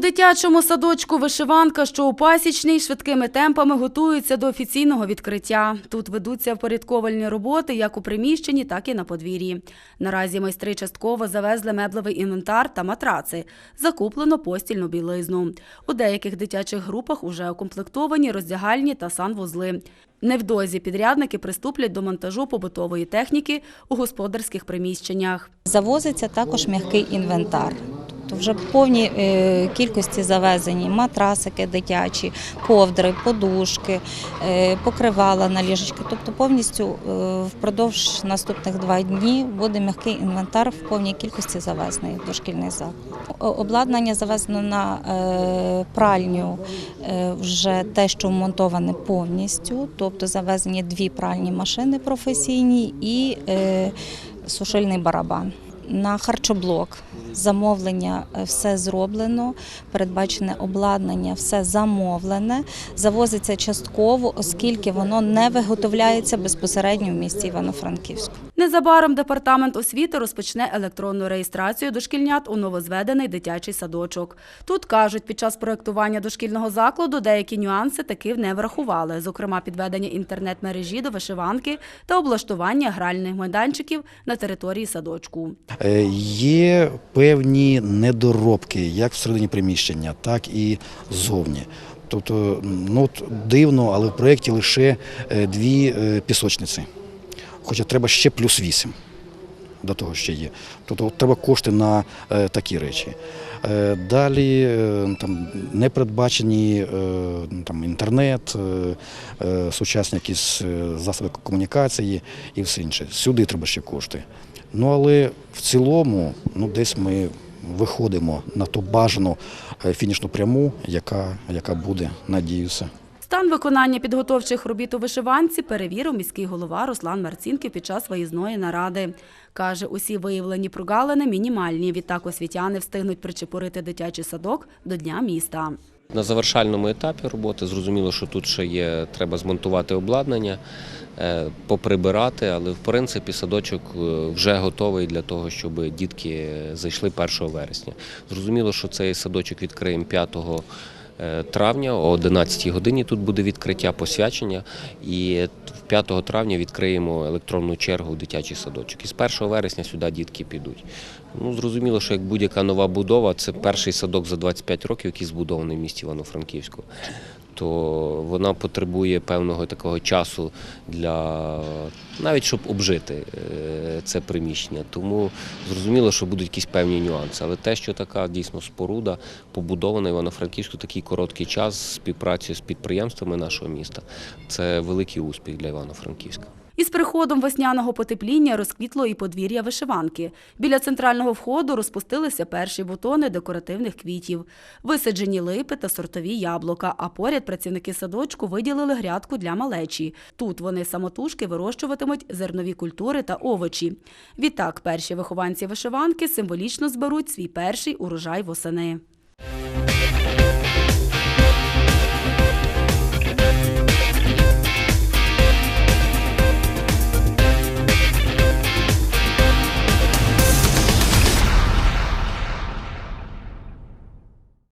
дитячому садочку вишиванка, що у пасічній, швидкими темпами готуються до офіційного відкриття. Тут ведуться впорядковальні роботи як у приміщенні, так і на подвір'ї. Наразі майстри частково завезли меблевий інвентар та матраци. Закуплено постільну білизну. У деяких дитячих групах уже укомплектовані роздягальні та санвузли. Невдовзі підрядники приступлять до монтажу побутової техніки у господарських приміщеннях. Завозиться також м'який інвентар. Тобто вже повній е, кількості завезені матрасики дитячі, ковдри, подушки, е, покривала на ліжечки. Тобто повністю е, впродовж наступних два дні буде м'який інвентар в повній кількості завезений в дошкільний заклад. Обладнання завезено на пральню вже те, що вмонтоване повністю, тобто завезені дві пральні машини професійні і сушильний барабан. На харчоблок замовлення е, все зроблено, передбачене обладнання, все замовлене, завозиться частково, оскільки воно не виготовляється безпосередньо в місті Івано-Франківську. Незабаром департамент освіти розпочне електронну реєстрацію дошкільнят у новозведений дитячий садочок. Тут кажуть, під час проектування дошкільного закладу деякі нюанси таки не врахували, зокрема підведення інтернет-мережі до вишиванки та облаштування гральних майданчиків на території садочку. Е, Є певні недоробки як всередині приміщення, так і ззовні. Тобто, ну дивно, але в проєкті лише е, дві е, пісочниці. Хоча треба ще плюс вісім. До того ще є. Тобто треба кошти на е, такі речі. Е, далі е, там не передбачені там, інтернет, сучасні якісь засоби комунікації і все інше. Сюди треба ще кошти. Ну але в цілому, ну десь ми виходимо на ту бажану фінішну пряму, яка, яка буде, надіюся. Стан виконання підготовчих робіт у вишиванці перевірив міський голова Руслан Марцінків під час виїзної наради. Каже, усі виявлені прогалини мінімальні. Відтак освітяни встигнуть причепурити дитячий садок до Дня міста. На завершальному етапі роботи зрозуміло, що тут ще є, треба змонтувати обладнання, е, поприбирати, але в принципі садочок е, вже готовий для того, щоб дітки зайшли 1 вересня. Зрозуміло, що цей садочок відкриємо 5 е, травня о 11 годині. Тут буде відкриття посвячення, і 5 травня відкриємо електронну чергу в дитячий садочок. І з 1 вересня сюди дітки підуть. Ну, зрозуміло, що як будь-яка нова будова, це перший садок за 25 років, який збудований в місті Івано-Франківську. То вона потребує певного такого часу для навіть щоб обжити е, це приміщення. Тому зрозуміло, що будуть якісь певні нюанси. Але те, що така дійсно споруда побудована Івано-Франківську такий короткий час співпраці з підприємствами нашого міста, це великий успіх для Івано-Франківська. Із приходом весняного потепління розквітло і подвір'я вишиванки. Біля центрального входу розпустилися перші бутони декоративних квітів, висаджені липи та сортові яблука. А поряд працівники садочку виділили грядку для малечі. Тут вони самотужки вирощуватимуть зернові культури та овочі. Відтак, перші вихованці вишиванки символічно зберуть свій перший урожай восени.